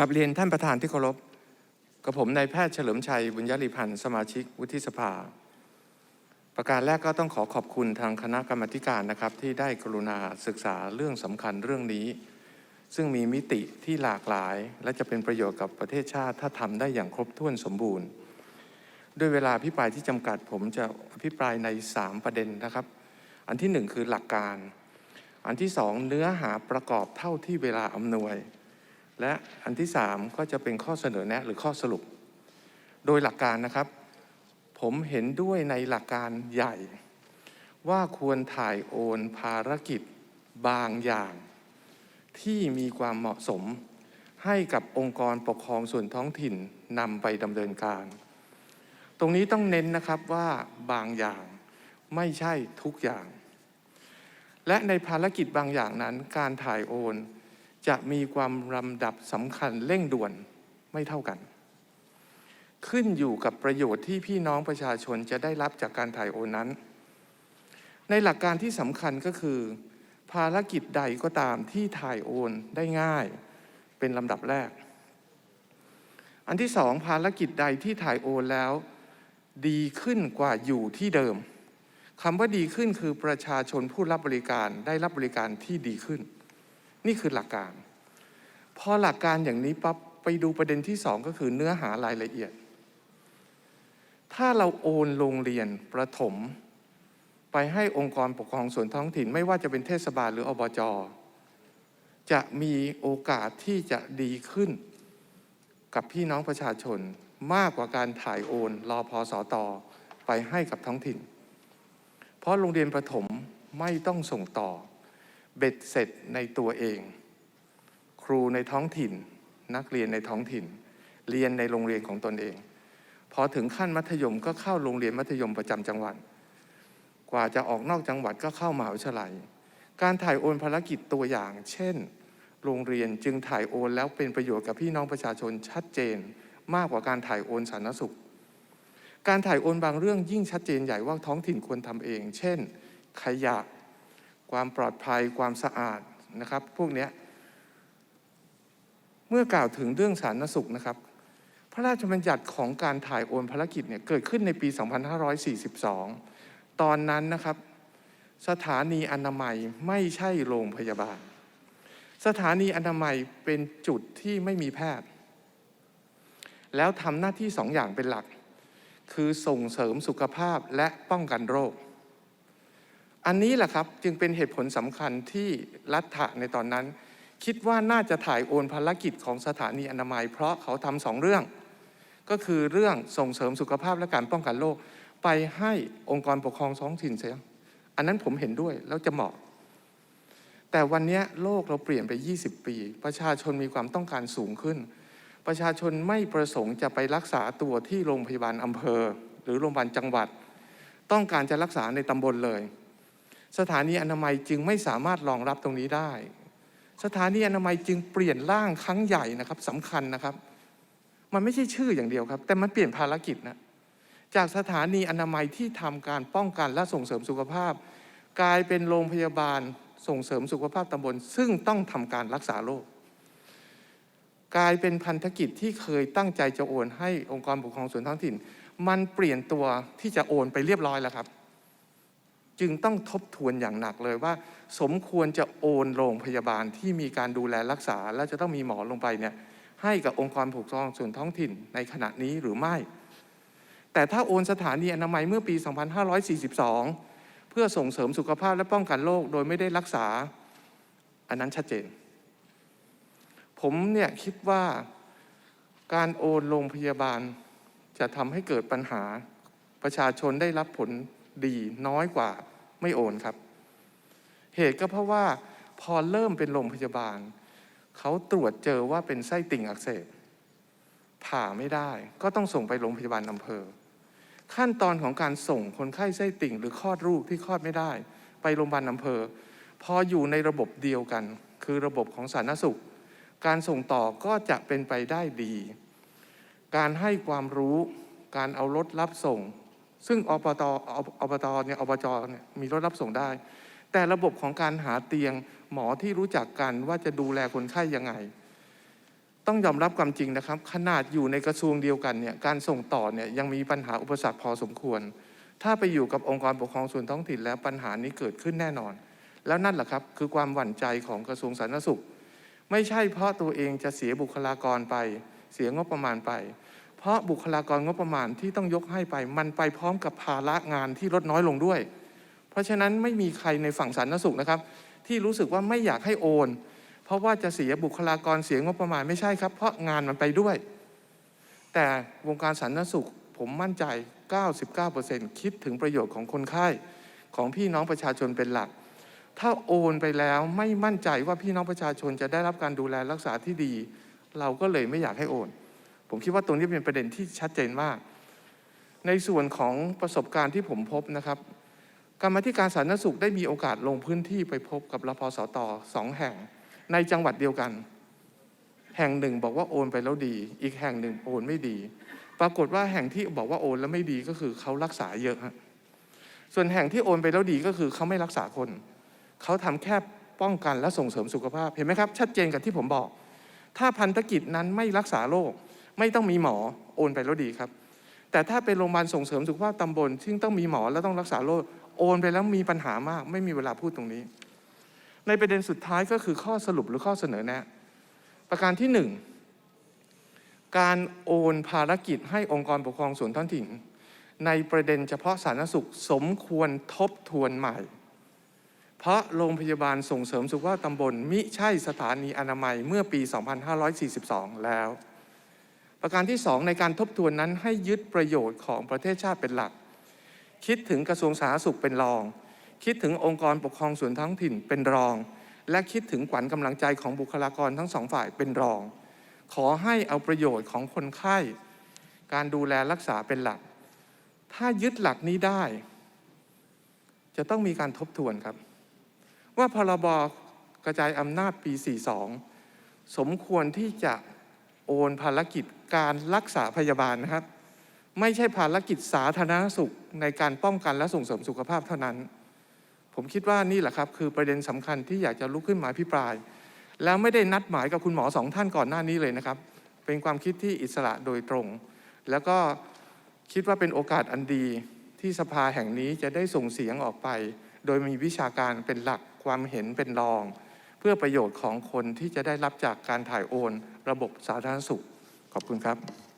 กราบเรียนท่านประธานที่เคารพกับผมนายแพทย์เฉลิมชัยบุญยริพันธ์สมาชิกวุฒิสภา ประการแรกก็ต้องขอขอบคุณทางคณะกรรมการนะครับ ที่ได้กรุณาศึกษาเรื่องสำคัญเรื่องนี้ ซึ่งมีมิติที่หลากหลาย และจะเป็นประโยชน์กับประเทศชาติ ถ้าทำได้อย่างครบถ้วนสมบูรณ์ ด้วยเวลาอภิปรายที่จำกัดผมจะอภิปรายใน 3 ประเด็นนะครับ อันที่ 1 คือหลักการ อันที่ 2 เนื้อหาประกอบเท่าที่เวลาอำนวย และอันที่ 3 ก็จะเป็นข้อเสนอแนะหรือข้อสรุป โดยหลักการนะครับ ผมเห็นด้วยในหลักการใหญ่ ว่าควรถ่ายโอนภารกิจบางอย่าง ที่มีความเหมาะสม ให้กับองค์กรปกครองส่วนท้องถิ่นนำไปดำเนินการ ตรงนี้ต้องเน้นนะครับว่าบางอย่างไม่ใช่ทุกอย่าง และในภารกิจบางอย่างนั้นการถ่ายโอน จะมีความลำดับสำคัญเร่งด่วนไม่เท่ากัน ขึ้นอยู่กับประโยชน์ที่พี่น้องประชาชนจะได้รับจากการถ่ายโอนนั้น ในหลักการที่สำคัญก็คือ ภารกิจใดก็ตามที่ถ่ายโอนได้ง่าย เป็นลำดับแรก อันที่สองภารกิจใดที่ถ่ายโอนแล้ว ดีขึ้นกว่าอยู่ที่เดิมคำว่าดีขึ้นคือประชาชนผู้รับบริการได้รับบริการที่ดีขึ้น นี่คือหลักการ พอหลักการอย่างนี้ปั๊บไปดูประเด็นที่สองก็คือเนื้อหารายละเอียด ถ้าเราโอนโรงเรียนประถม ไปให้องค์กรปกครองส่วนท้องถิ่น ไม่ว่าจะเป็นเทศบาลหรืออบจจะมีโอกาสที่จะดีขึ้น กับพี่น้องประชาชนมากกว่าการถ่ายโอนรอพอสอตอไปให้กับท้องถิ่น เพราะโรงเรียนประถมไม่ต้องส่งต่อ เบ็ดเสร็จในตัวเอง ครูในท้องถิ่น นักเรียนในท้องถิ่น เรียนในโรงเรียนของตนเอง พอถึงขั้นมัธยมก็เข้าโรงเรียนมัธยมประจำจังหวัด กว่าจะออกนอกจังหวัดก็เข้ามหาวิทยาลัย การถ่ายโอนภารกิจตัวอย่าง เช่น โรงเรียนจึงถ่ายโอนแล้วเป็นประโยชน์กับพี่น้องประชาชนชัดเจน มากกว่าการถ่ายโอนสาธารณสุข การถ่ายโอนบางเรื่องยิ่งชัดเจนใหญ่ว่าท้องถิ่นควรทำเอง เช่น ขยะ ความปลอดภัยความสะอาดนะครับ พวกนี้เมื่อกล่าวถึงเรื่องสาธารณสุขนะครับ พระราชบัญญัติของการถ่ายโอนภารกิจเนี่ยเกิดขึ้นในปี 2542 ตอนนั้นนะครับ สถานีอนามัยไม่ใช่โรงพยาบาล สถานีอนามัยเป็นจุดที่ไม่มีแพทย์ แล้วทำหน้าที่สองอย่างเป็นหลัก คือส่งเสริมสุขภาพและป้องกันโรค อันนี้แหละครับจึงเป็นเหตุผลสำคัญที่รัฐะในตอนนั้น คิดว่าน่าจะถ่ายโอนภารกิจของสถานีอนามัย เพราะเขาทำสองเรื่อง ก็คือเรื่องส่งเสริมสุขภาพและการป้องกันโรคไปให้องค์กรปกครองท้องถิ่นเสียอันนั้นผมเห็นด้วยแล้วจะเหมาะ แต่วันนี้โลกเราเปลี่ยนไป 20 ปี ประชาชนมีความต้องการสูงขึ้น ประชาชนไม่ประสงค์จะไปรักษาตัวที่โรงพยาบาลอำเภอ หรือโรงพยาบาลจังหวัด ต้องการจะรักษาในตำบลเลย สถานีอนามัยจึงไม่สามารถรองรับตรงนี้ได้ สถานีอนามัยจึงเปลี่ยนร่างครั้งใหญ่นะครับสำคัญนะครับ มันไม่ใช่ชื่ออย่างเดียวครับ แต่มันเปลี่ยนภารกิจนะจากสถานีอนามัยที่ทำการป้องกันและส่งเสริมสุขภาพ กลายเป็นโรงพยาบาลส่งเสริมสุขภาพตำบล ซึ่งต้องทำการรักษาโรคกลายเป็นพันธกิจที่เคยตั้งใจจะโอนให้องค์กรปกครองส่วนท้องถิ่น มันเปลี่ยนตัวที่จะโอนไปเรียบร้อยแล้วครับ จึงต้องทบทวนอย่างหนักเลยว่า สมควรจะโอนโรงพยาบาลที่มีการดูแลรักษา และจะต้องมีหมอลงไปเนี่ยให้กับองค์กรปกครองส่วนท้องถิ่นในขณะนี้หรือไม่ แต่ถ้าโอนสถานีอนามัยเมื่อปี 2542 เพื่อส่งเสริมสุขภาพและป้องกันโรคโดยไม่ได้รักษา อันนั้นชัดเจน ผมเนี่ยคิดว่าการโอนโรงพยาบาลจะทำให้เกิดปัญหาประชาชนได้รับผลดีน้อยกว่า ไม่โอนครับ เหตุก็เพราะว่าพอเริ่มเป็นโรงพยาบาล เขาตรวจเจอว่าเป็นไส้ติ่งอักเสบผ่าไม่ได้ ก็ต้องส่งไปโรงพยาบาลอำเภอ ขั้นตอนของการส่งคนไข้ไส้ติ่ง หรือคลอดลูกที่คลอดไม่ได้ ไปโรงพยาบาลอำเภอ พออยู่ในระบบเดียวกัน คือระบบของสาธารณสุข การส่งต่อก็จะเป็นไปได้ดี การให้ความรู้ การเอารถรับส่ง ซึ่งอบตอบตเนี่ยอบจเนี่ยมีรถรับส่งได้ แต่ระบบของการหาเตียงหมอที่รู้จักกันว่าจะดูแลคนไข้ยังไง ต้องยอมรับความจริงนะครับ ขนาดอยู่ในกระทรวงเดียวกันเนี่ยการส่งต่อเนี่ยยังมีปัญหาอุปสรรคพอสมควร ถ้าไปอยู่กับองค์กรปกครองส่วนท้องถิ่นแล้วปัญหานี้เกิดขึ้นแน่นอน แล้วนั่นแหละครับคือความหวั่นใจของกระทรวงสาธารณสุข ไม่ใช่เพราะตัวเองจะเสียบุคลากรไป เสียงบประมาณไป เพราะบุคลากรงบประมาณที่ต้องยกให้ไป มันไปพร้อมกับภาระงานที่ลดน้อยลงด้วย เพราะฉะนั้นไม่มีใครในฝั่งสาธารณสุขนะครับ ที่รู้สึกว่าไม่อยากให้โอน เพราะว่าจะเสียบุคลากรเสียงบประมาณไม่ใช่ครับ เพราะงานมันไปด้วย แต่วงการสาธารณสุขผมมั่นใจ 99%คิดถึงประโยชน์ของคนไข้ของพี่น้องประชาชนเป็นหลัก ถ้าโอนไปแล้วไม่มั่นใจว่าพี่น้องประชาชนจะได้รับการดูแลรักษาที่ดี เราก็เลยไม่อยากให้โอน ผมคิดว่าตรงนี้เป็นประเด็นที่ชัดเจนมาก ในส่วนของประสบการณ์ที่ผมพบนะครับกรรมธิการสาธารณสุขได้มีโอกาสลงพื้นที่ไปพบกับรพสตสองแห่ง ในจังหวัดเดียวกัน แห่งหนึ่งบอกว่าโอนไปแล้วดี อีกแห่งหนึ่งโอนไม่ดี ปรากฏว่าแห่งที่บอกว่าโอนแล้วไม่ดีก็คือเขารักษาเยอะฮะส่วนแห่งที่โอนไปแล้วดีก็คือเขาไม่รักษาคน เขาทำแค่ป้องกันและส่งเสริมสุขภาพเห็นไหมครับ ชัดเจนกับที่ผมบอก ถ้าพันธกิจนั้นไม่รักษาโรค ไม่ต้องมีหมอโอนไปแล้วดีครับ แต่ถ้าเป็นโรงพยาบาลส่งเสริมสุขภาพตำบล ซึ่งต้องมีหมอและต้องรักษาโรคโอนไปแล้วมีปัญหามาก ไม่มีเวลาพูดตรงนี้ ในประเด็นสุดท้ายก็คือข้อสรุปหรือข้อเสนอแนะ ประการที่หนึ่งการโอนภารกิจให้องค์กรปกครองส่วนท้องถิ่น ในประเด็นเฉพาะสาธารณสุขสมควรทบทวนใหม่ เพราะโรงพยาบาลส่งเสริมสุขภาพตำบลมิใช่สถานีอนามัยเมื่อปี 2542 แล้ว ประการที่สองในการทบทวนนั้นให้ยึดประโยชน์ของประเทศชาติเป็นหลัก คิดถึงกระทรวงสาธารณสุขเป็นรอง คิดถึงองค์กรปกครองส่วนท้องถิ่นเป็นรอง และคิดถึงขวัญกำลังใจของบุคลากรทั้งสองฝ่ายเป็นรอง ขอให้เอาประโยชน์ของคนไข้ การดูแลรักษาเป็นหลัก ถ้ายึดหลักนี้ได้ จะต้องมีการทบทวนครับ ว่าพรบกระจายอำนาจปี 42 สมควรที่จะโอนภารกิจ การรักษาพยาบาลนะครับ ไม่ใช่ภารกิจสาธารณสุขในการป้องกันและส่งเสริมสุขภาพเท่านั้น ผมคิดว่านี่แหละครับคือประเด็นสำคัญที่อยากจะลุกขึ้นมาพิปราย แล้วไม่ได้นัดหมายกับคุณหมอสองท่านก่อนหน้านี้เลยนะครับ เป็นความคิดที่อิสระโดยตรง แล้วก็คิดว่าเป็นโอกาสอันดีที่สภาแห่งนี้จะได้ส่งเสียงออกไป โดยมีวิชาการเป็นหลักความเห็นเป็นรอง เพื่อประโยชน์ของคนที่จะได้รับจากการถ่ายโอน ระบบสาธารณสุข ขอบคุณครับ